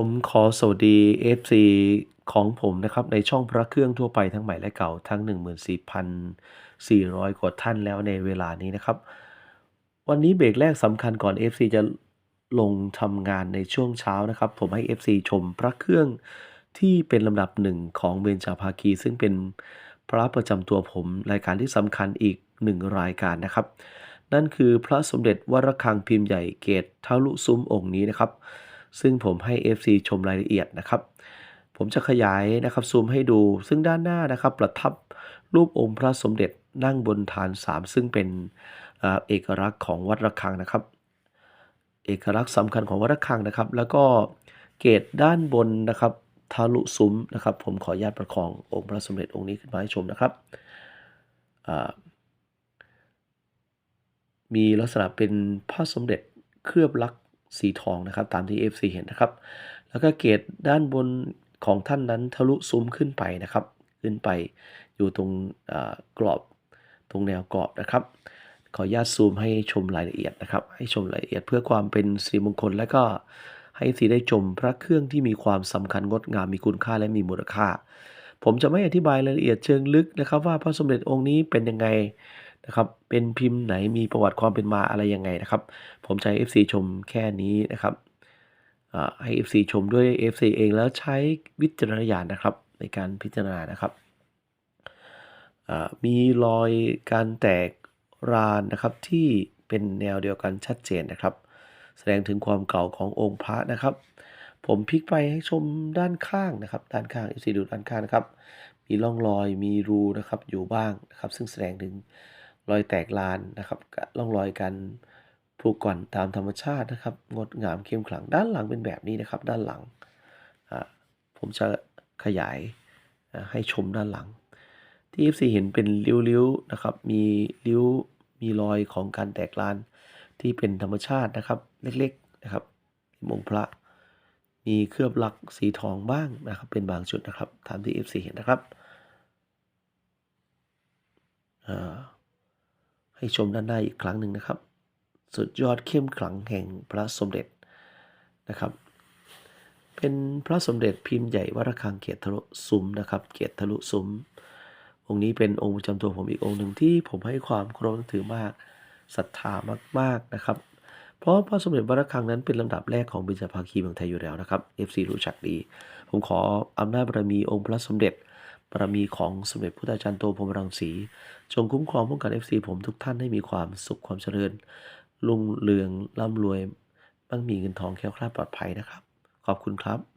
ผมขอสวัสดี FC ของผมนะครับ ในช่องพระเครื่องทั่วไปทั้งใหม่และเก่าทั้ง 14,400 กว่าท่านแล้วในเวลานี้นะครับ วันนี้เบรกแรกสำคัญก่อน FC จะลงทำงานในช่วงเช้านะครับ ผมให้ FC ชมพระเครื่องที่เป็นลำดับหนึ่งของเบญจาภาคี ซึ่งเป็นพระประจำตัวผมรายการที่สำคัญอีกหนึ่งรายการนะครับ นั่นคือพระสมเด็จวรคังพิมพ์ใหญ่เกตทะลุซุ้มองค์นี้นะครับ ซึ่งผมให้ FC ชมรายละเอียดนะครับ ผมจะขยายนะครับซูมให้ดู ซึ่งด้านหน้านะครับ ประทับรูปองค์พระสมเด็จนั่งบนฐานสามซึ่งเป็นเอกลักษณ์ของวัดระฆังนะครับ เอกลักษณ์สำคัญของวัดระฆังนะครับ แล้วก็เกตด้านบนนะครับทะลุซุ้มนะครับ ผมขออนุญาตประคององค์พระสมเด็จองค์นี้ขึ้นมาให้ชมนะครับมีลักษณะเป็นพระสมเด็จเคลือบลักษ สีทองนะครับ ตามที่ FC เห็นนะครับ แล้วก็เกตด้านบนของท่านนั้นทะลุซุ้มขึ้นไปนะครับ ขึ้นไปอยู่ตรงกรอบตรงแนวกรอบนะครับ ขออนุญาตซูมให้ชมรายละเอียดนะครับ ให้ชมรายละเอียดเพื่อความเป็นสิริมงคล และก็ให้สีได้ชมพระเครื่องที่มีความสำคัญงดงามมีคุณค่าและมีมูลค่า ผมจะไม่อธิบายรายละเอียดเชิงลึกนะครับ ว่าพระสมเด็จองค์นี้เป็นยังไง นะครับเป็นพิมพ์ไหนมีประวัติความเป็นมาอะไรยังไงนะครับ ผมให้ FC ชมแค่นี้นะครับให้ FC ชมด้วย FC เองแล้วใช้วิจารณญาณนะครับ ในการพิจารณานะครับมีรอยการแตกรานนะครับที่เป็นแนวเดียวกันชัดเจนนะครับ แสดงถึงความเก่าขององค์พระนะครับ ผมพลิกไปให้ชมด้านข้างนะครับ ด้านข้าง FC ดูด้านข้างนะครับ มีร่องรอยมีรูนะครับอยู่บ้างนะครับ ซึ่งแสดงถึง รอยแตกลานนะครับร่องรอยการผุก่อนตามธรรมชาตินะครับ งดงามเข้มขลังด้านหลังเป็นแบบนี้นะครับ ด้านหลังผมจะขยายให้ชมด้านหลัง ที่ FC เห็นเป็นริ้วๆนะครับ มีริ้วมีรอยของการแตกลานที่เป็นธรรมชาตินะครับ เล็กๆนะครับมงพระ มีเคลือบลักสีทองบ้างนะครับ เป็นบางจุดนะครับตามที่ FC เห็นนะครับอ่า ให้ชมด้านหน้าอีกครั้งหนึ่งนะครับ สุดยอดเข้มขลังแห่งพระสมเด็จนะครับ เป็นพระสมเด็จพิมพ์ใหญ่วัดระฆังเกียรติทะลุซุ้มนะครับ เกียรติทะลุซุ้มองค์นี้เป็นองค์ประจำตัวผมอีกองค์หนึ่งที่ผมให้ความเคารพถือมากศรัทธามาก ๆนะครับ เพราะพระสมเด็จวัดระฆังนั้นเป็นลำดับแรกของบิณฑภาคีเมืองไทยอยู่แล้วนะครับ FC รู้จักดี ผมขออำนาจบารมีองค์พระสมเด็จ บารมีของสมเด็จพุทธาจารย์โตพรมรังสี จงคุ้มครองป้องกันเอฟซีผมทุกท่านให้มีความสุขความเจริญ รุ่งเรืองร่ำรวยมั่งมีเงินทองแค้วคลาดปลอดภัยนะครับ ขอบคุณครับ